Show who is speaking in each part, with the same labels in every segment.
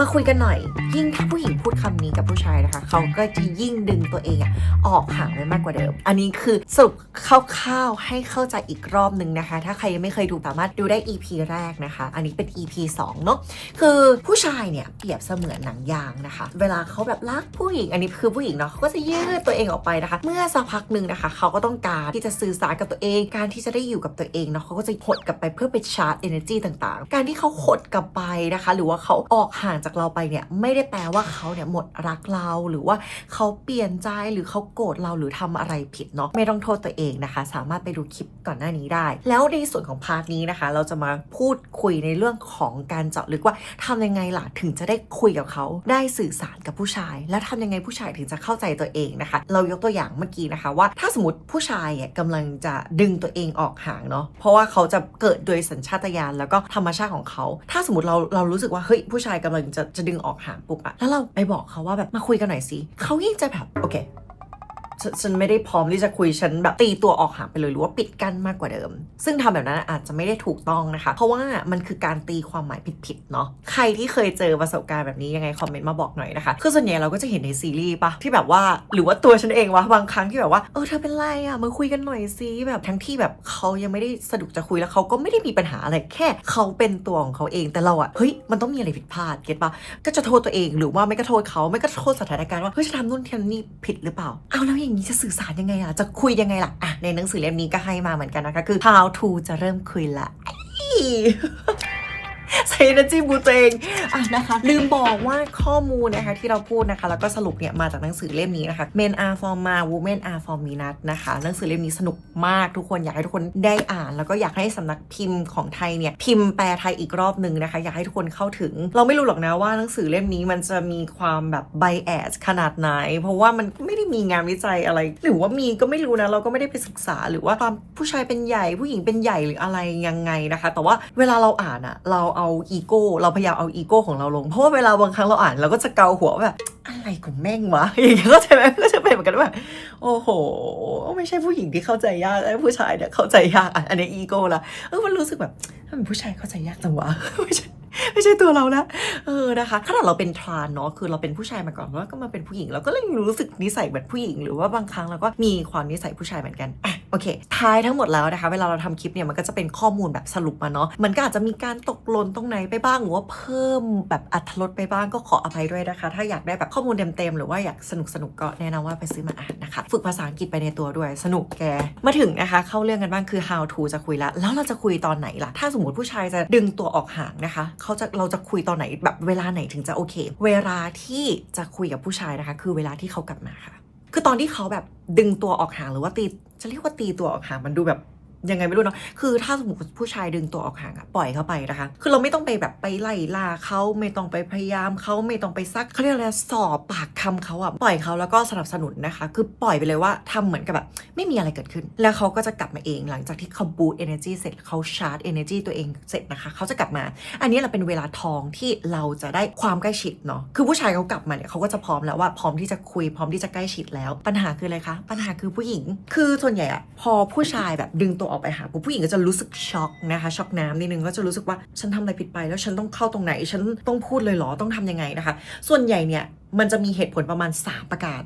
Speaker 1: มาคุยกันหน่อย ยิ่งถ้าผู้หญิงพูดคำนี้กับผู้ชายนะคะ เขาก็จะยิ่งดึงตัวเองอะออกห่างไปมากกว่าเดิม อันนี้คือสรุปคร่าวๆให้เข้าใจอีกรอบหนึ่งนะคะ ถ้าใครยังไม่เคยดูสามารถดูได้ EP แรกนะคะ อันนี้เป็น EP 2 เนอะคือผู้ชายเนี่ยเปรียบเสมือนหนังยางนะคะ เวลาเขาแบบรักผู้หญิง อันนี้คือผู้หญิงเนาะเขาก็จะยืดตัวเองออกไปนะคะ เมื่อสักพักหนึ่งนะคะ เขาก็ต้องการที่จะสื่อสารกับตัวเอง การที่จะได้อยู่กับตัวเองเนาะเขาก็จะหดกลับไปเพื่อไปชาร์จ energy ต่างๆ การที่เขาหดกลับไปนะคะ หรือว่าเขาออกห่างจากเราไปเนี่ยไม่ได้แปลว่าเขาเนี่ยหมดรักเราหรือว่าเขาเปลี่ยนใจหรือเขาโกรธเราหรือทำอะไรผิดเนาะไม่ต้องโทษตัวเองนะคะ สามารถไปดูคลิปก่อนหน้านี้ได้ แล้วในส่วนของพาร์ทนี้นะคะ เราจะมาพูดคุยในเรื่องของการเจาะลึกว่าทำยังไงล่ะถึงจะได้คุยกับเขาได้สื่อสารกับผู้ชาย และทำยังไงผู้ชายถึงจะเข้าใจตัวเองนะคะ เรายกตัวอย่างเมื่อกี้นะคะว่าถ้าสมมติผู้ชายเนี่ยกำลังจะดึงตัวเองออกห่างเนาะเพราะว่าเขาจะเกิดโดยสัญชาตญาณแล้วก็ธรรมชาติของเขา ถ้าสมมติเราเรารู้สึกว่าเฮ้ยผู้ชายกำลังจะจะดึงออกห่างปุ๊บอะแล้วเราไปบอกเขาว่าแบบมาคุยกันหน่อยสิเขายิ่งจะแบบโอเค ฉฉันไม่ได้พร้อมที่จะคุยฉันแบบตีตัวออกห่างไปเลยหรือว่าปิดกั้นมากกว่าเดิม ซึ่งทำแบบนั้นอาจจะไม่ได้ถูกต้องนะคะ เพราะว่ามันคือการตีความหมายผิดๆเนาะใครที่เคยเจอประสบการณ์แบบนี้ยังไงคอมเมนต์มาบอกหน่อยนะคะคือส่วนใหญ่เราก็จะเห็นในซีรีส์ปะที่แบบว่าหรือว่าตัวฉันเองวะบางครั้งที่แบบว่าเออเธอเป็นไรอะมาคุยกันหน่อยสิแบบทั้งที่แบบเขายังไม่ได้สะดวกจะคุยแล้วเขาก็ไม่ได้มีปัญหาอะไรแค่เขาเป็นตัวของเขาเองแต่เราอะเฮ้ยมันต้องมีอะไรผิดพลาดเก็ตปะก็จะโทษตัวเองหรือว่าไม่ก็โทษเขาไม่ก็โทษสถานการณ์ว่าเฮ้ยจะทำนู่นทำนี่ผิดหรือเปล่าเอาแล้วอย่างนี้จะสื่อสารยังไงอะจะคุยยังไงล่ะอะในหนังสือเล่มนี้ก็ให้มาเหมือนกันนะคะ คือ how to จะเริ่มคุยละ ใช้ energy บูตัวเองอะนะคะ ลืมบอกว่าข้อมูลนะคะที่เราพูดนะคะ แล้วก็สรุปเนี่ยมาจากหนังสือเล่มนี้นะคะ Men are for ma women are for minut นะคะหนังสือเล่มนี้สนุกมากทุกคนอยากให้ทุกคนได้อ่าน แล้วก็อยากให้สำนักพิมพ์ของไทยเนี่ยพิมพ์แปลไทยอีกรอบหนึ่งนะคะ อยากให้ทุกคนเข้าถึง เราไม่รู้หรอกนะว่าหนังสือเล่มนี้มันจะมีความแบบ bias ขนาดไหน เพราะว่ามันไม่ได้มีงานวิจัยอะไร หรือว่ามีก็ไม่รู้นะเราก็ไม่ได้ไปศึกษาหรือว่าความผู้ชายเป็นใหญ่ผู้หญิงเป็นใหญ่หรืออะไรยังไงนะคะ แต่ว่าเวลาเราอ่านอะเราเอาอีโก้เราพยายามเอาอีโก้ของเราลง เพราะว่าเวลาบางครั้งเราอ่านเราก็จะเกาหัวแบบอะไรของแม่งวะอย่างเงี้ยก็ใช่ไหมก็จะเป็นเหมือนกันว่าโอ้โห ไม่ใช่ผู้หญิงที่เข้าใจยากไอ้ผู้ชายเนี่ยเข้าใจยากอันนี้อีโก้ละเออมันรู้สึกแบบทำไมผู้ชายเข้าใจยากจังวะไม่ใช่ ไม่ใช่ตัวเราละเออนะคะขนาดเราเป็นทรานเนาะคือเราเป็นผู้ชายมาก่อนแล้วก็มาเป็นผู้หญิงเราก็เลยรู้สึกนิสัยแบบผู้หญิง หรือว่าบางครั้งเราก็มีความนิสัยผู้ชายเหมือนกันอะโอเคท้ายทั้งหมดแล้วนะคะ เวลาเราทำคลิปเนี่ยมันก็จะเป็นข้อมูลแบบสรุปมาเนาะมันก็อาจจะมีการตกหล่นตรงไหนไปบ้างหรือว่าเพิ่มแบบอัตลดไปบ้างก็ขออภัยด้วยนะคะ ถ้าอยากได้แบบข้อมูลเต็มๆหรือว่าอยากสนุกสนุกๆก็แนะนำว่าไปซื้อมาอ่านนะคะ ฝึกภาษาอังกฤษไปในตัวด้วยสนุกแกมาถึงนะคะ เข้าเรื่องกันบ้างคือ how to จะคุยแล้วแล้วเราจะคุยตอนไหนล่ะถ้าสมมติผู้ชายจะดึงตัวออกห่างนะคะเขาจะเราจะคุยตอนไหนแบบเวลาไหนถึงจะโอเค เวลาที่จะคุยกับผู้ชายนะคะ คือเวลาที่เขากลับมาค่ะ คือตอนที่เขาแบบดึงตัวออกห่างหรือว่าตีจะเรียกว่าตีตัวออกห่างมันดูแบบ ยังไงไม่รู้เนาะ คือถ้าสมมติผู้ชายดึงตัวออกห่างอะปล่อยเขาไปนะคะ คือเราไม่ต้องไปแบบไปไล่ล่าเขาไม่ต้องไปพยายามเขาไม่ต้องไปซักเขาเรียกอะไรสอบปากคำเขาอะปล่อยเขาแล้วก็สนับสนุนนะคะ คือปล่อยไปเลยว่าทำเหมือนกับแบบไม่มีอะไรเกิดขึ้น แล้วเขาก็จะกลับมาเองหลังจากที่เขาบูตเอเนจีเสร็จเขาชาร์จเอเนจีตัวเองเสร็จนะคะ เขาจะกลับมา อันนี้เราเป็นเวลาทองที่เราจะได้ความใกล้ชิดเนาะ คือผู้ชายเขากลับมาเนี่ยเขาก็จะพร้อมแล้วว่าพร้อมที่จะคุยพร้อมที่จะใกล้ชิดแล้ว ปัญหาคืออะไรคะ ปัญหาคือผู้หญิง คือส่วนใหญ่อะพอผู้ชายแบบดึงตัวออกไปหาปุ๊บผู้หญิงก็จะรู้สึกช็อกนะคะช็อกน้ำนิดนึงก็จะรู้สึกว่าฉันทำอะไรผิดไป แล้วฉันต้องเข้าตรงไหน ฉันต้องพูดเลยเหรอต้องทำยังไงนะคะ ส่วนใหญ่เนี่ยมันจะมีเหตุผลประมาณ 3 ประการ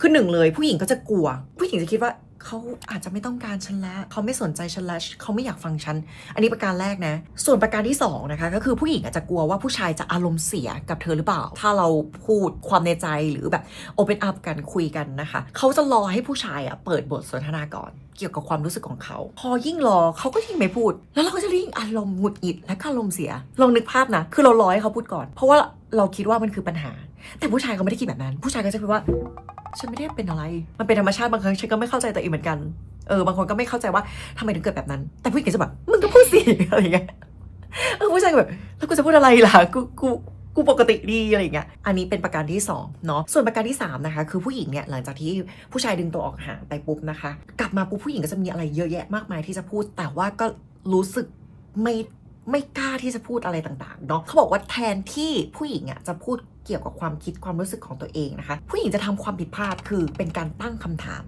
Speaker 1: คือหนึ่งเลยผู้หญิงก็จะกลัว ผู้หญิงจะคิดว่า เขาอาจจะไม่ต้องการฉันล้วเขาไม่สนใจฉันล้วเขาไม่อยากฟังฉัน อันนี้ประการแรกนะ ส่วนประการที่สองนะคะก็คือผู้หญิงอาจจะกลัวว่าผู้ชายจะอารมณ์เสียกับเธอหรือเปล่า ถ้าเราพูดความในใจหรือแบบโอเปนอัพกันคุยกันนะคะ เขาจะรอให้ผู้ชายอะเปิดบทสนทนาก่อนเกี่ยวกับความรู้สึกของเขา พอยิ่งรอเขาก็ยิ่งไม่พูด แล้วเราก็จะยิ่งอารมณ์หงุดหงิดและอารมณ์เสีย ลองนึกภาพนะ คือเรารอให้เขาพูดก่อน เพราะว่า เราคิดว่ามันคือปัญหา แต่ผู้ชายเขาไม่ได้คิดแบบนั้น ผู้ชายก็จะคิดว่า ฉันไม่ได้เป็นอะไร มันเป็นธรรมชาติบางครั้งฉันก็ไม่เข้าใจตัวเองเหมือนกันเออบางคนก็ไม่เข้าใจว่าทำไมถึงเกิดแบบนั้น แต่ผู้หญิงก็จะแบบมึงก็พูดสิอะไรอย่างเงี้ยเออผู้ชายก็แบบแล้วกูจะพูดอะไรล่ะกูกูกูปกติดีอะไรอย่างเงี้ย อันนี้เป็นประการที่สองเนาะ ส่วนประการที่สามนะคะคือผู้หญิงเนี่ยหลังจากที่ผู้ชายดึงตัวออกห่างไปปุ๊บนะคะ กลับมาปุ๊บผู้หญิงก็จะมีอะไรเยอะแยะมากมายที่จะพูด แต่ว่าก็รู้สึกไม่ ไม่กล้าที่จะพูดอะไรต่างๆเนาะเขาบอกว่าแทนที่ผู้หญิงอะจะพูดเกี่ยวกับความคิดความรู้สึกของตัวเองนะคะ ผู้หญิงจะทำความผิดพลาดคือเป็นการตั้งคำถาม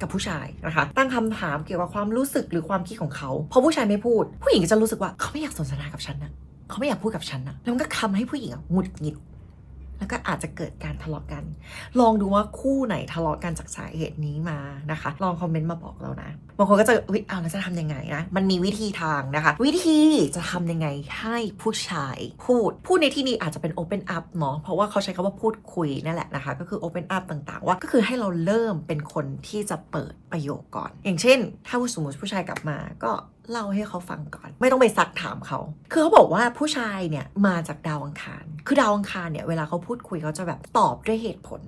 Speaker 1: กับผู้ชายนะคะ ตั้งคำถามเกี่ยวกับความรู้สึกหรือความคิดของเขาพอผู้ชายไม่พูด ผู้หญิงจะรู้สึกว่าเขาไม่อยากสนทนากับฉันนะเขาไม่อยากพูดกับฉันนะแล้วก็ทำให้ผู้หญิงอะหงุดหงิด แล้วก็อาจจะเกิดการทะเลาะกัน ลองดูว่าคู่ไหนทะเลาะกันจากสาเหตุนี้มานะคะ ลองคอมเมนต์มาบอกเรานะบางคนก็จะเฮ้ยเอาแล้วจะทำยังไงนะ มันมีวิธีทางนะคะ วิธีจะทำยังไงให้ผู้ชายพูด พูดในที่นี้อาจจะเป็น Open Up เนาะเพราะว่าเขาใช้คำว่าพูดคุยนั่นแหละนะคะ ก็คือ Open Up ต่างๆ ว่าก็คือให้เราเริ่มเป็นคนที่จะเปิดประโยคก่อน อย่างเช่น ถ้าสมมติผู้ชายกลับมาก็ เล่าให้เขาฟังก่อน ไม่ต้องไปซักถามเขา คือเขาบอกว่าผู้ชายเนี่ยมาจากดาวอังคาร คือดาวอังคารเนี่ยเวลาเขาพูดคุยเขาจะแบบตอบด้วยเหตุผล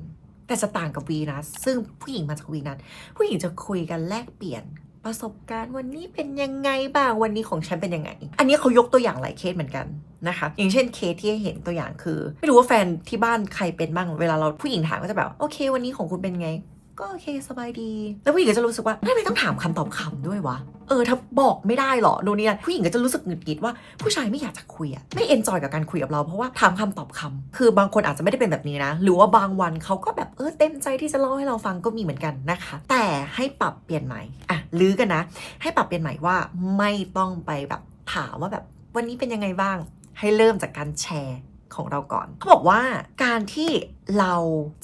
Speaker 1: แต่จะต่างกับวีนัสซึ่งผู้หญิงมาจากวีนัสผู้หญิงจะคุยกันแลกเปลี่ยนประสบการณ์วันนี้เป็นยังไงบ้างวันนี้ของฉันเป็นยังไง อันนี้เขายกตัวอย่างหลายเคสเหมือนกันนะคะ อย่างเช่นเคสที่เห็นตัวอย่างคือ ไม่รู้ว่าแฟนที่บ้านใครเป็นบ้างเวลาเราผู้หญิงถามก็จะแบบโอเค วันนี้ของคุณเป็นไง ก็โอเคสบายดี แล้วผู้หญิงก็จะรู้สึกว่าทำไมต้องถามคำตอบคำด้วยวะ เออถ้าบอกไม่ได้หรอโน่นนี่ผู้หญิงก็จะรู้สึกหงุดหงิดว่าผู้ชายไม่อยากจะคุยอะไม่เอนจอยกับการคุยกับเราเพราะว่าถามคำตอบคำคือบางคนอาจจะไม่ได้เป็นแบบนี้นะ หรือว่าบางวันเขาก็แบบเออเต็มใจที่จะเล่าให้เราฟังก็มีเหมือนกันนะคะ แต่ให้ปรับเปลี่ยนใหม่อะลือกันนะ ให้ปรับเปลี่ยนใหม่ว่าไม่ต้องไปแบบถามว่าแบบวันนี้เป็นยังไงบ้าง ให้เริ่มจากการแชร์ ของเราก่อนเขาบอกว่าการที่เรา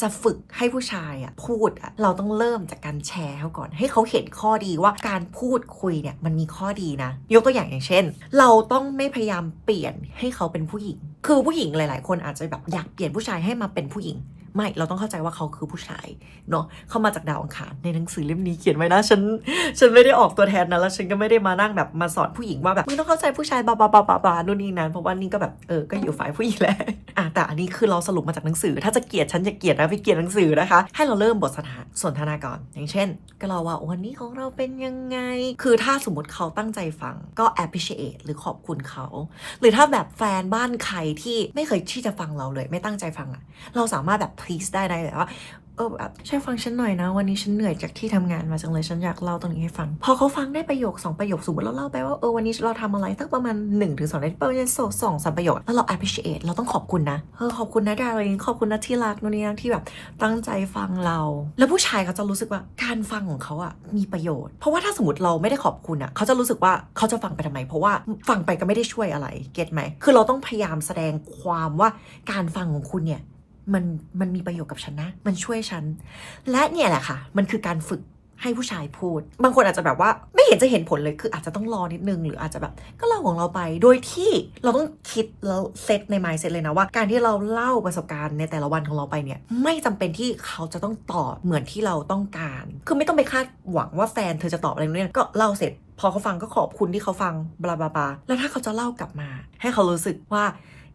Speaker 1: จะฝึกให้ผู้ชายอะพูดอะเราต้องเริ่มจากการแชร์เขาก่อน ให้เขาเห็นข้อดีว่าการพูดคุยเนี่ยมันมีข้อดีนะ ยกตัวอย่างอย่างเช่น เราต้องไม่พยายามเปลี่ยนให้เขาเป็นผู้หญิง คือผู้หญิงหลาย ๆ คนอาจจะแบบอยากเปลี่ยนผู้ชายให้มาเป็นผู้หญิง ไม่เราต้องเข้าใจว่าเขาคือผู้ชายเนาะเข้ามาจากดาวอังคารในหนังสือเล่มนี้เขียนไว้นะฉันฉันไม่ได้ออกตัวแทนนะแล้วฉันก็ไม่ได้มานั่งแบบมาสอนผู้หญิงว่าแบบมึงต้องเข้าใจผู้ชายบาบาบาบาบานู่นนี่นั่นเพราะว่านี่ก็แบบเออก็อยู่ฝ่ายผู้หญิงแหละอะแต่อันนี้คือเราสรุปมาจากหนังสือ ถ้าจะเกลียดฉันอย่าเกลียดนะไปเกลียดหนังสือนะคะ ให้เราเริ่มบทสนทนาสนทนาก่อนอย่างเช่น ก็เราว่าวันนี้ของเราเป็นยังไง คือถ้าสมมติเขาตั้งใจฟังก็ appreciate หรือขอบคุณเขา หรือถ้าแบบแฟนบ้านใครที่ไม่เคยที่จะฟังเราเลย ไม่ตั้งใจฟังอะเราสามารถแบบ please ได้นะแบบว่าเออแบบช่วยฟังฉันหน่อยนะ วันนี้ฉันเหนื่อยจากที่ทำงานมาจังเลยฉันอยากเล่าตรงนี้ให้ฟัง พอเขาฟังได้ประโยค 2 ประโยคสมมติเราเล่าไปว่าเออวันนี้เราทำอะไรสักประมาณ1นถึงสองนาทีประมาณสองสามประโยคแล้วเรา appreciate เราต้องขอบคุณนะเออขอบคุณนะดารินขอบคุณนะที่รักนู่นนี่นั่นที่แบบตั้งใจฟังเรา แล้วผู้ชายเขาจะรู้สึกว่าการฟังของเขาอะมีประโยชน์ เพราะว่าถ้าสมมติเราไม่ได้ขอบคุณอะเขาจะรู้สึกว่าเขาจะฟังไปทำไม เพราะว่าฟังไปก็ไม่ได้ช่วยอะไรเก็ตไหมคือเราต้องพยายามแสดงความว่าการฟังของคุณเนี่ย มันมันมีประโยชน์กับฉันนะ มันช่วยฉัน และเนี่ยแหละค่ะ มันคือการฝึกให้ผู้ชายพูด บางคนอาจจะแบบว่าไม่เห็นจะเห็นผลเลยคืออาจจะต้องรอนิดนึง หรืออาจจะแบบก็เล่าของเราไป โดยที่เราต้องคิดแล้วเซตใน mindset เลยนะว่า การที่เราเล่าประสบการณ์ในแต่ละวันของเราไปเนี่ยไม่จำเป็นที่เขาจะต้องตอบเหมือนที่เราต้องการ คือไม่ต้องไปคาดหวังว่าแฟนเธอจะตอบอะไรเนี่ยก็เล่าเสร็จ พอเขาฟังก็ขอบคุณที่เขาฟังบลาบลาบลาแล้วถ้าเขาจะเล่ากลับมา ให้เขารู้สึกว่า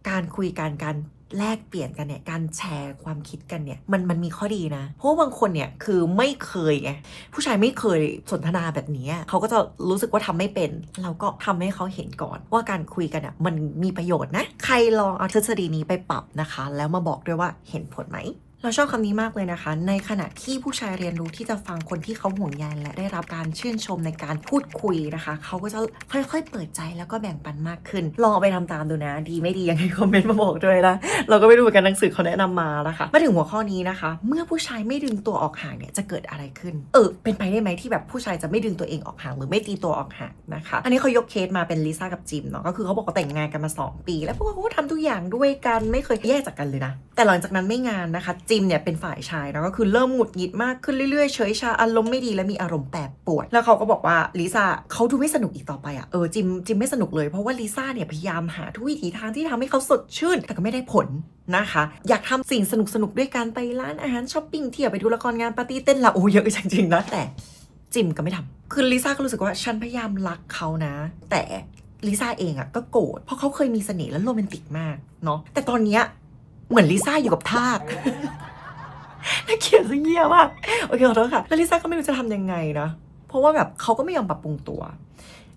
Speaker 1: การคุยกันการ แลกเปลี่ยนกันเนี่ยการแชร์ความคิดกันเนี่ยมันมันมีข้อดีนะ เพราะว่าบางคนเนี่ยคือไม่เคยไงผู้ชายไม่เคยสนทนาแบบนี้เขาก็จะรู้สึกว่าทำไม่เป็น เราก็ทำให้เขาเห็นก่อน ว่าการคุยกันอะมันมีประโยชน์นะ ใครลองเอาทฤษฎีนี้ไปปรับนะคะ แล้วมาบอกด้วยว่าเห็นผลไหม เราชอบคำนี้มากเลยนะคะ ในขณะที่ผู้ชายเรียนรู้ที่จะฟังคนที่เขาห่วงใยและได้รับการชื่นชมในการพูดคุยนะคะ เขาก็จะค่อยๆ เปิดใจแล้วก็แบ่งปันมากขึ้น ลองเอาไปทำตามดูนะ ดีไม่ดียังไงคอมเมนต์มาบอกด้วยนะเราก็ไม่รู้เหมือนกันหนังสือเขาแนะนำมานะคะมาถึงหัวข้อนี้นะคะ เมื่อผู้ชายไม่ดึงตัวออกห่างเนี่ยจะเกิดอะไรขึ้น เออ เป็นไปได้ไหมที่แบบผู้ชายจะไม่ดึงตัวเองออกห่างหรือไม่ตีตัวออกห่างนะคะ อันนี้เขายกเคสมาเป็นลิซ่ากับจิมเนาะก็คือเขาบอกว่าแต่งงานกันมา 2 ปี แล้วพวกเขาก็ทำทุกอย่างด้วยกันไม่เคยแยกจากกันเลยนะแต่หลังจากนั้นไม่งานนะคะจิมเนี่ยเป็นฝ่ายชายนะก็คือเริ่มหงุดหงิดมากขึ้นเรื่อยๆ เฉยชาอารมณ์ไม่ดีและมีอารมณ์แปรปรวนแล้วเขาก็บอกว่าลิซ่าเขาดูไม่สนุกอีกต่อไปอะเออจิมจิมไม่สนุกเลยเพราะว่าลิซ่าเนี่ยพยายามหาทุกวิถีทางที่ทำให้เขาสดชื่น แต่ก็ไม่ได้ผลนะคะ อยากทำสิ่งสนุกสนุกๆด้วยการไปร้านอาหารช้อปปิ้งเที่ยวไปดูละครงานปาร์ตี้เต้นละโอ้เยอะจริงๆนะแต่จิมก็ไม่ทำคือลิซ่าก็รู้สึกว่าฉันพยายามรักเขานะ แต่ลิซ่าเองอะก็โกรธเพราะเขาเคยมีเสน่ห์และโรแมนติกมากเนาะแต่ตอนเนี้ยเหมือนลิซ่าอยู่กับทาก น่าเกลียดซะเยี่ยมากโอเคขอโทษค่ะแล้วลิซ่าก็ไม่รู้จะทำยังไงนะ เพราะว่าแบบเขาก็ไม่ยอมปรับปรุงตัว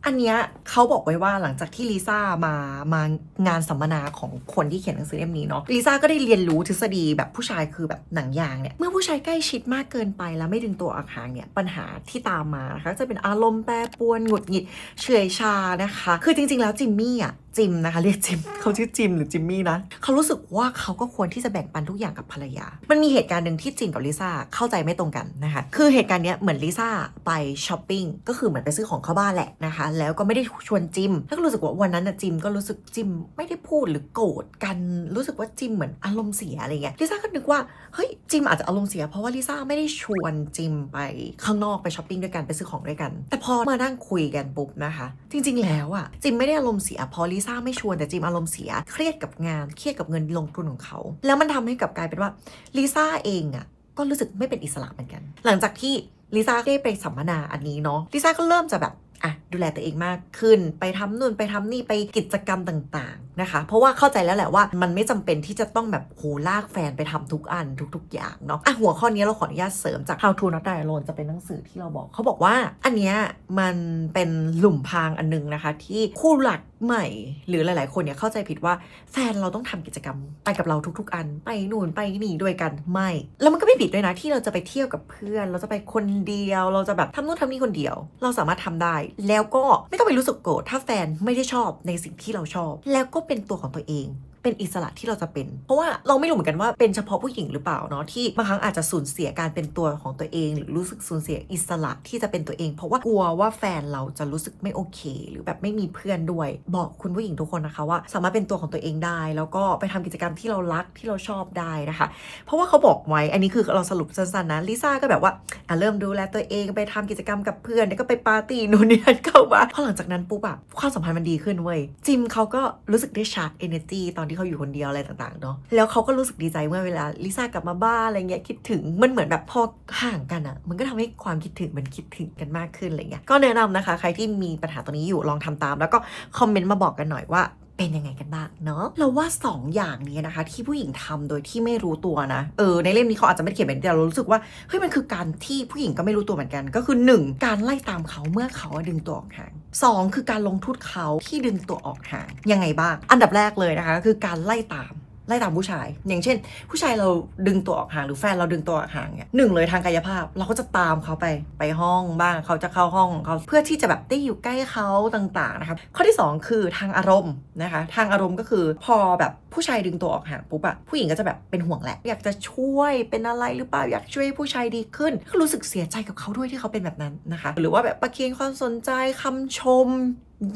Speaker 1: อันเนี้ยเขาบอกไว้ว่าหลังจากที่ลิซ่ามามางานสัมมนาของคนที่เขียนหนังสือเล่มนี้เนาะลิซ่าก็ได้เรียนรู้ทฤษฎีแบบผู้ชายคือแบบหนังยางเนี่ยเมื่อผู้ชายใกล้ชิดมากเกินไปแล้วไม่ดึงตัวออกห่างเนี่ยปัญหาที่ตามมานะคะจะเป็นอารมณ์แปรปรวนหงุดหงิดเฉื่อยชานะคะ คือจริง ๆ แล้วจิมมี่อะ จิมนะคะ เรียกจิมเขาชื่อจิมหรือจิมมี่นะเขารู้สึกว่าเขาก็ควรที่จะแบ่งปันทุกอย่างกับภรรยา มันมีเหตุการณ์หนึ่งที่จิมกับลิซ่าเข้าใจไม่ตรงกันนะคะคือเหตุการณ์เนี้ยเหมือนลิซ่าไปช้อปปิ้งก็คือเหมือนไปซื้อของเข้าบ้านแหละนะคะ แล้วก็ไม่ได้ชวนจิมแล้วก็รู้สึกว่าวันนั้นนะจิมก็รู้สึกจิมไม่ได้พูดหรือโกรธกันรู้สึกว่าจิมเหมือนอารมณ์เสียอะไรเงี้ยลิซ่าก็นึกว่าเฮ้ยจิมอาจจะอารมณ์เสีย เพราะว่าลิซ่าไม่ได้ชวนจิมไปข้างนอกไปช้อปปิ้งด้วยกันไปซื้อของด้วยกัน แต่พอมานั่งคุยกันปุ๊บนะคะ จริง ๆ แล้วอะจิมไม่ได้อารมณ์เสียเพราะลิซ่าไม่ชวนแต่จิมอารมณ์เสีย เครียดกับงาน เครียดกับเงินลงทุนของเขา แล้วมันทำให้กับกลายเป็นว่าลิซ่าเองอะก็รู้สึกไม่เป็นอิสระเหมือนกัน หลังจากที่ลิซ่าได้ไปสัมมนาอันนี้เนาะลิซ่าก็เริ่มจะแบบอะดูแลตัวเองมากขึ้น ไปทำนู่นไปทำนี่ไปกิจกรรมต่างๆนะคะ เพราะว่าเข้าใจแล้วแหละว่ามันไม่จำเป็นที่จะต้องแบบโหลากแฟนไปทำทุกอันทุก ๆ อย่างเนาะอะหัวข้อนี้เราขออนุญาตเสริมจาก How to Not Die Alone จะเป็นหนังสือที่เราบอก เขาบอกว่าอันเนี้ยมันเป็นหลุมพรางอันนึงนะคะ ที่คู่หลักใหม่ หรือหลาย ๆ คนเนี่ยเข้าใจผิดว่าแฟนเราต้องทำกิจกรรม ไปกับเราทุก ๆ อัน ไปนู่นไปนี่ด้วยกันไม่ แล้วมันก็ไม่ผิดด้วยนะที่เราจะไปเที่ยวกับเพื่อน เราจะไปคนเดียว เราจะแบบทำนู่นทำนี่คนเดียว เราสามารถทำได้ แล้วก็ไม่ต้องไปรู้สึกโกรธถ้าแฟนไม่ได้ชอบในสิ่งที่เราชอบ แล้วก็เป็นตัวของตัวเอง เป็นอิสระที่เราจะเป็น เพราะว่าเราไม่รู้เหมือนกันว่าเป็นเฉพาะผู้หญิงหรือเปล่าเนาะที่บางครั้งอาจจะสูญเสียการเป็นตัวของตัวเอง หรือรู้สึกสูญเสียอิสระที่จะเป็นตัวเอง เพราะว่ากลัวว่าแฟนเราจะรู้สึกไม่โอเค หรือแบบไม่มีเพื่อนด้วย บอกคุณผู้หญิงทุกคนนะคะว่า สามารถเป็นตัวของตัวเองได้ แล้วก็ไปทำกิจกรรมที่เรารักที่เราชอบได้นะคะ เพราะว่าเขาบอกไว้อันนี้คือเราสรุปสั้นๆนะลิซ่าก็แบบว่าเริ่มดูแลตัวเองไปทำกิจกรรมกับเพื่อนแล้วก็ไปปาร์ตี้นู่นนี่นั่นเข้ามาพอหลังจากนั้นปุ๊บอะความสัมพันธ์มันดีขึ้นเว้ยจิมเขาก็รู้สึกได้ชาร์จ energy ตอนที่เขาอยู่คนเดียวอะไรต่างๆเนาะแล้วเขาก็รู้สึกดีใจเมื่อเวลาลิซ่ากลับมาบ้านอะไรเงี้ยคิดถึงมันเหมือนแบบพอห่างกันอะมันก็ทำให้ความคิดถึงมันคิดถึงกันมากขึ้นอะไรเงี้ยก็แนะนำนะคะ ใครที่มีปัญหาตรงนี้อยู่ลองทำตาม แล้วก็คอมเมนต์มาบอกกันหน่อยว่า เป็นยังไงกันบ้างเนาะเราว่า 2 อย่างนี้นะคะ ที่ผู้หญิงทำโดยที่ไม่รู้ตัวนะเออในเล่มนี้เขาอาจจะไม่เขียนแบบนี้แต่เรารู้สึกว่าเฮ้ยมันคือการที่ผู้หญิงก็ไม่รู้ตัวเหมือนกัน ก็คือ 1 การไล่ตามเขาเมื่อเขาดึงตัวออกห่างสองคือการลงทุนเขาที่ดึงตัวออกห่างยังไงบ้าง อันดับแรกเลยนะคะ คือการไล่ตาม ไล่ตามผู้ชาย อย่างเช่น ผู้ชายเราดึงตัวออกห่างหรือแฟนเราดึงตัวออกห่างเนี่ยหนึ่งเลยทางกายภาพ เราก็จะตามเขาไปไปห้องบ้างเขาจะเข้าห้องเขาเพื่อที่จะแบบได้อยู่ใกล้เขาต่างๆนะครับข้อที่ 2 คือทางอารมณ์นะคะ ทางอารมณ์ก็คือพอแบบผู้ชายดึงตัวออกห่างปุ๊บอะผู้หญิงก็จะแบบเป็นห่วงแหละ อยากจะช่วยเป็นอะไรหรือเปล่าอยากช่วยผู้ชายดีขึ้นก็รู้สึกเสียใจกับเขาด้วยที่เขาเป็นแบบนั้นนะคะ หรือว่าแบบประเคียนความสนใจคำชม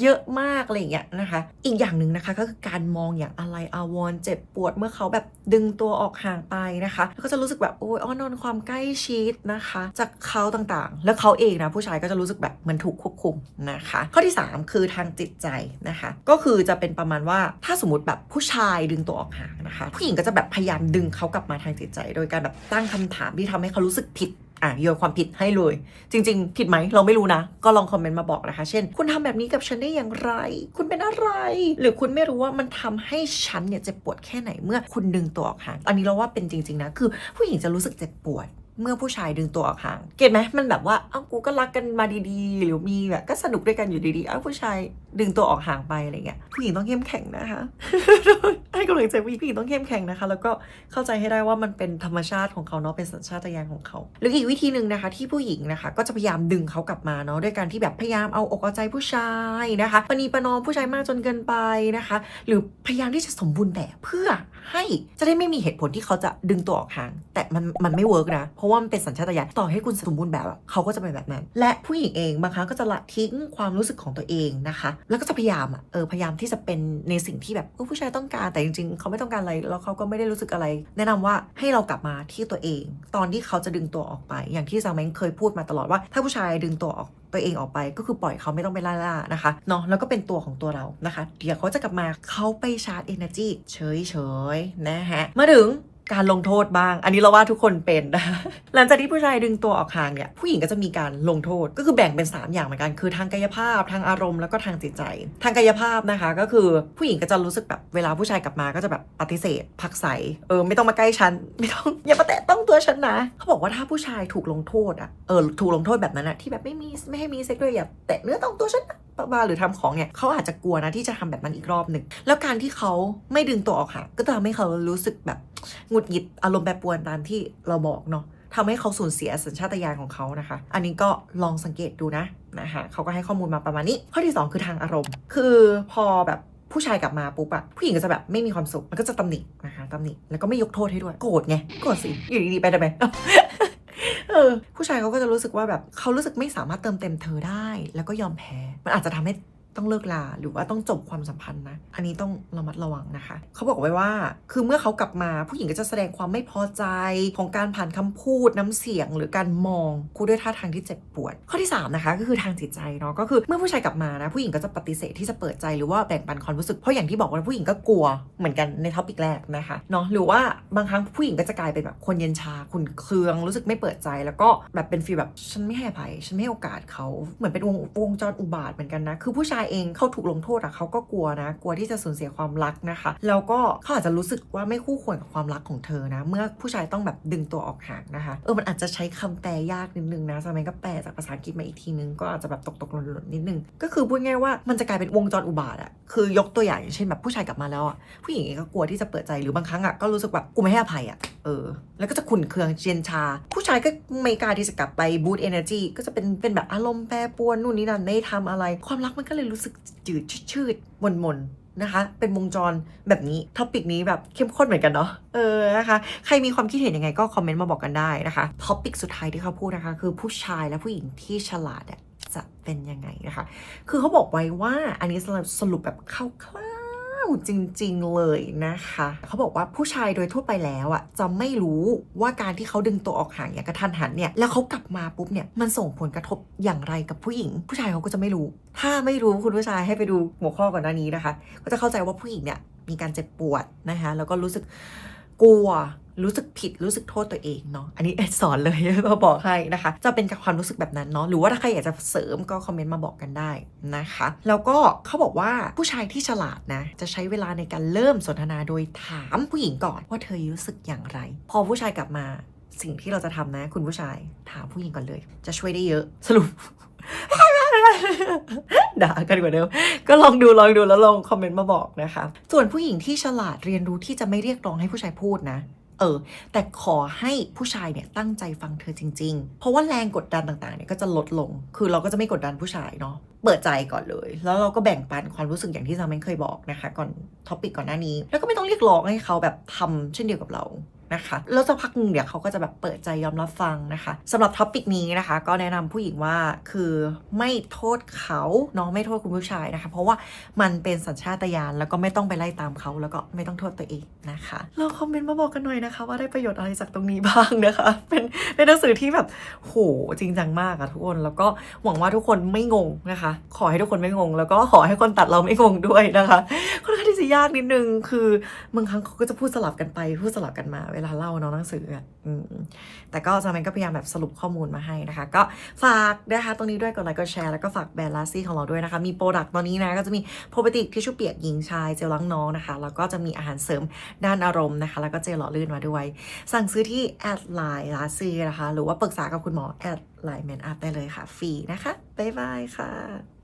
Speaker 1: เยอะมากอะไรอย่างเงี้ยนะคะ อีกอย่างหนึ่งนะคะก็คือการมองอย่างอะไรอาวรเจ็บปวดเมื่อเขาแบบดึงตัวออกห่างไปนะคะแล้วก็จะรู้สึกแบบโอ้ยอ้อนอนความใกล้ชิดนะคะ จากเขาต่างๆ แล้วเขาเองนะผู้ชายก็จะรู้สึกแบบมันถูกควบคุมนะคะ ข้อที่ 3 คือทางจิตใจนะคะ ก็คือจะเป็นประมาณว่าถ้าสมมติแบบผู้ชายดึงตัวออกห่างนะคะ ผู้หญิงก็จะแบบพยายามดึงเขากลับมาทางจิตใจ โดยการแบบตั้งคำถามที่ทำให้เขารู้สึกผิด อะโยนความผิดให้เลย จริง ๆ ผิดไหมเราไม่รู้นะ ก็ลองคอมเมนต์มาบอกนะคะ เช่น คุณทำแบบนี้กับฉันได้อย่างไร คุณเป็นอะไร หรือคุณไม่รู้ว่ามันทำให้ฉันเนี่ยเจ็บปวดแค่ไหนเมื่อคุณดึงตัวออกห่างอันนี้เราว่าเป็นจริง ๆ นะ คือผู้หญิงจะรู้สึกเจ็บปวด เมื่อผู้ชายดึงตัวออกห่าง เก็ตไหมมันแบบว่าเอ้ากูก็รักกันมาดีๆ หรือมีแบบก็สนุกด้วยกันอยู่ดีๆเอ้าผู้ชายดึงตัวออกห่างไปอะไรเงี้ยผู้หญิงต้องเข้มแข็งนะคะให้กำลังใจผู้หญิงผู้หญิงต้องเข้มแข็งนะคะ แล้วก็เข้าใจให้ได้ว่ามันเป็นธรรมชาติของเขาเนาะเป็นสัญชาตญาณของเขา หรืออีกวิธีหนึ่งนะคะ ที่ผู้หญิงนะคะ ก็จะพยายามดึงเขากลับมาเนาะด้วยการที่แบบพยายามเอาอกเอาใจผู้ชายนะคะปณีประนอมผู้ชายมากจนเกินไปนะคะ หรือพยายามที่จะสมบูรณ์แบบเพื่อให้จะได้ไม่มีเหตุผลที่เขาจะดึงตัวออกห่าง แต่มันมันไม่เวิร์กนะ เพราะว่ามันเป็นสัญชาตญาณต่อให้คุณสมบูรณ์แบบเขาก็จะเป็นแบบนั้น และผู้หญิงเองบางครั้งก็จะละทิ้งความรู้สึกของตัวเองนะคะ แล้วก็จะพยายามอะเออพยายามที่จะเป็นในสิ่งที่แบบผู้ชายต้องการแต่จริง ๆ เขาไม่ต้องการอะไรแล้วเขาก็ไม่ได้รู้สึกอะไร แนะนำว่าให้เรากลับมาที่ตัวเอง ตอนที่เขาจะดึงตัวออกไป อย่างที่ซาเมงเคยพูดมาตลอดว่า ถ้าผู้ชายดึงตัวออก ตัวเองออกไปก็คือปล่อยเขาไม่ต้องไปล่าล่านะคะเนาะแล้วก็เป็นตัวของตัวเรานะคะ เดี๋ยวเขาจะกลับมาเขาไปชาร์จ energy เฉยๆนะฮะมาถึง การลงโทษบ้าง อันนี้เราว่าทุกคนเป็นนะหลังจากที่ผู้ชายดึงตัวออกห่างเนี่ยผู้หญิงก็จะมีการลงโทษก็คือแบ่งเป็น 3 อย่างเหมือนกัน คือทางกายภาพทางอารมณ์แล้วก็ทางจิตใจ ทางกายภาพนะคะ ก็คือผู้หญิงก็จะรู้สึกแบบเวลาผู้ชายกลับมาก็จะแบบปฏิเสธผลักใสเออไม่ต้องมาใกล้ฉันไม่ต้องอย่ามาแตะต้องตัวฉันนะเขาบอกว่าถ้าผู้ชายถูกลงโทษอะเออถูกลงโทษแบบนั้นอะที่แบบไม่มีไม่ให้มีเซ็กด้วยอย่าแตะเนื้อต้องตัวฉันนะบ้าหรือทำของเนี่ยเขาอาจจะกลัวนะที่จะทำแบบนั้นอีกรอบหนึ่งแล้วการที่เขาไม่ดึงตัวออกห่างก็จะทำให้เขารู้สึกแบบงุดหงิดอารมณ์แปรปรวนตามที่เราบอกเนาะทำให้เขาสูญเสียสัญชาตญาณของเขานะคะ อันนี้ก็ลองสังเกตดูนะนะคะเขาก็ให้ข้อมูลมาประมาณนี้ ข้อที่ 2 คือทางอารมณ์ คือพอแบบผู้ชายกลับมาปุ๊บอะผู้หญิงก็จะแบบไม่มีความสุข มันก็จะตำหนินะคะตำหนิแล้วก็ไม่ยกโทษให้ด้วย โกรธไง โกรธสิ อยู่ดีๆไปทำไมเออผู้ชายเขาก็จะรู้สึกว่าแบบเขารู้สึกไม่สามารถเติมเต็มเธอได้ แล้วก็ยอมแพ้ มันอาจจะทำให้ ต้องเลิกลาหรือว่าต้องจบความสัมพันธ์นะ อันนี้ต้องระมัดระวังนะคะ เขาบอกไว้ว่า คือเมื่อเขากลับมาผู้หญิงก็จะแสดงความไม่พอใจของการผ่านคำพูดน้ำเสียง หรือการมองคู่ด้วยท่าทางที่เจ็บปวด ข้อที่สามนะคะ ก็คือทางจิตใจเนาะก็คือเมื่อผู้ชายกลับมานะผู้หญิงก็จะปฏิเสธที่จะเปิดใจหรือว่าแบ่งปันความรู้สึกเพราะอย่างที่บอกว่าผู้หญิงก็กลัวเหมือนกันในท็อปิกแรกนะคะเนาะหรือว่าบางครั้งผู้หญิงก็จะกลายเป็นแบบคนเย็นชาขุนเคืองรู้สึกไม่เปิดใจ แล้วก็แบบเป็นฟีลแบบฉันไม่ให้อภัยฉันไม่ให้โอกาสเขาเหมือนเป็นวงวงจรอุบาทเหมือนกันนะคือผู้ชายเองเขาถูกลงโทษอะเขาก็กลัวนะ กลัวที่จะสูญเสียความรักนะคะ แล้วก็เขาอาจจะรู้สึกว่าไม่คู่ควรกับความรักของเธอนะ เมื่อผู้ชายต้องแบบดึงตัวออกห่างนะคะ เออ มันอาจจะใช้คำแปลยากนิดนึงนะสมัยก็แปลจากภาษาอังกฤษมาอีกทีนึง ก็อาจจะแบบตกตกหล่นหล่นนิดนึง ก็คือพูดง่ายว่ามันจะกลายเป็นวงจรอุบาทอะคือยกตัวอย่างอย่างเช่นแบบผู้ชายกลับมาแล้วอะผู้หญิงเองก็กลัวที่จะเปิดใจหรือบางครั้งอะก็รู้สึกแบบกูไม่ให้อภัยอะเออ แล้วก็จะขุนเคืองเจียนชา ผู้ชายก็ไม่กล้าที่จะกลับไปบูตเอเนอร์จีก็จะเป็นเป็นแบบอารมณ์แปรปรวนนู่นนี่นั่นไม่ทำอะไร ความรักมันก็เลยรู้สึกจืดชืดมนๆนะคะ เป็นวงจรแบบนี้ท็อปิกนี้แบบเข้มข้นเหมือนกันเนาะเออนะคะ ใครมีความคิดเห็นยังไงก็คอมเมนต์มาบอกกันได้นะคะท็อปิกสุดท้ายที่เขาพูดนะคะ คือผู้ชายและผู้หญิงที่ฉลาดจะเป็นยังไงนะคะ คือเขาบอกไว้ว่าอันนี้สรุปแบบคร่า วจริง ๆ เลยนะคะ เขาบอกว่าผู้ชายโดยทั่วไปแล้วอะจะไม่รู้ว่าการที่เขาดึงตัวออกห่างอย่างกระทันหันเนี่ยแล้วเขากลับมาปุ๊บเนี่ยมันส่งผลกระทบอย่างไรกับผู้หญิง ผู้ชายเขาก็จะไม่รู้ ถ้าไม่รู้คุณผู้ชายให้ไปดูหัวข้อก่อนหน้านี้นะคะ ก็จะเข้าใจว่าผู้หญิงเนี่ยมีการเจ็บปวดนะคะแล้วก็รู้สึกกลัว รู้สึกผิดรู้สึกโทษตัวเองเนาะอันนี้สอนเลยมาบอกให้นะคะ จะเป็นความรู้สึกแบบนั้นเนาะหรือว่าถ้าใครอยากจะเสริมก็คอมเมนต์มาบอกกันได้นะคะ แล้วก็เขาบอกว่าผู้ชายที่ฉลาดนะ จะใช้เวลาในการเริ่มสนทนาโดยถามผู้หญิงก่อนว่าเธอรู้สึกอย่างไร พอผู้ชายกลับมาสิ่งที่เราจะทำนะ คุณผู้ชายถามผู้หญิงก่อนเลย จะช่วยได้เยอะสรุปด่ากันกว่าเดิมก็ลองดูลองดูแล้วลองคอมเมนต์มาบอกนะคะ ส่วนผู้หญิงที่ฉลาดเรียนรู้ที่จะไม่เรียกร้องให้ผู้ชายพูดนะ เออ แต่ขอให้ผู้ชายเนี่ยตั้งใจฟังเธอจริง ๆ เพราะว่าแรงกดดันต่างๆเนี่ยก็จะลดลง คือเราก็จะไม่กดดันผู้ชายเนาะ เปิดใจก่อนเลย แล้วเราก็แบ่งปันความรู้สึกอย่างที่ซาเมนเคยบอกนะคะ ก่อนท็อปิกก่อนหน้านี้ แล้วก็ไม่ต้องเรียกร้องให้เขาแบบทำเช่นเดียวกับเรา นะคะแล้วสักพักนึงเดี๋ยวเขาก็จะแบบเปิดใจยอมรับฟังนะคะสำหรับท็อปิกนี้นะคะ ก็แนะนำผู้หญิงว่าคือไม่โทษเขาเน้องไม่โทษคุณผู้ชายนะคะ เพราะว่ามันเป็นสัญชาตญาณแล้วก็ไม่ต้องไปไล่ตามเขาแล้วก็ไม่ต้องโทษตัวเองนะคะลองคอมเมนต์มาบอกกันหน่อยนะคะ ว่าได้ประโยชน์อะไรจากตรงนี้บ้างนะคะ เป็นเป็นหนังสือที่แบบโหจริงจังมากอะทุกคนแล้วก็หวังว่าทุกคนไม่งงนะคะ ขอให้ทุกคนไม่งง แล้วก็ขอให้คนตัดเราไม่งงด้วยนะคะค่อนข้างที่จะยากนิดนึงคือบางครั้งเขาก็จะพูดสลับกันไปพูดสลับกันมาเวลาเล่าเนาะหนังสืออะแต่ก็จามันก็พยายามแบบสรุปข้อมูลมาให้นะคะ ก็ฝากนะคะตรงนี้ด้วยกดไลค์กดแชร์แล้วก็ฝากแบรนด์ลาซี่ของเราด้วยนะคะ มีโปรดักต์ตอนนี้นะ ก็จะมีโปรบติกทิชชู่เปียกหญิงชายเจลล้างน้องนะคะ แล้วก็จะมีอาหารเสริมด้านอารมณ์นะคะ แล้วก็เจลหล่อลื่นมาด้วย สั่งซื้อที่แอดไลน์ลาซี่นะคะ หรือว่าปรึกษากับคุณหมอแอดไลน์แมนอัพได้เลยค่ะฟรีนะคะบ๊ายบายค่ะ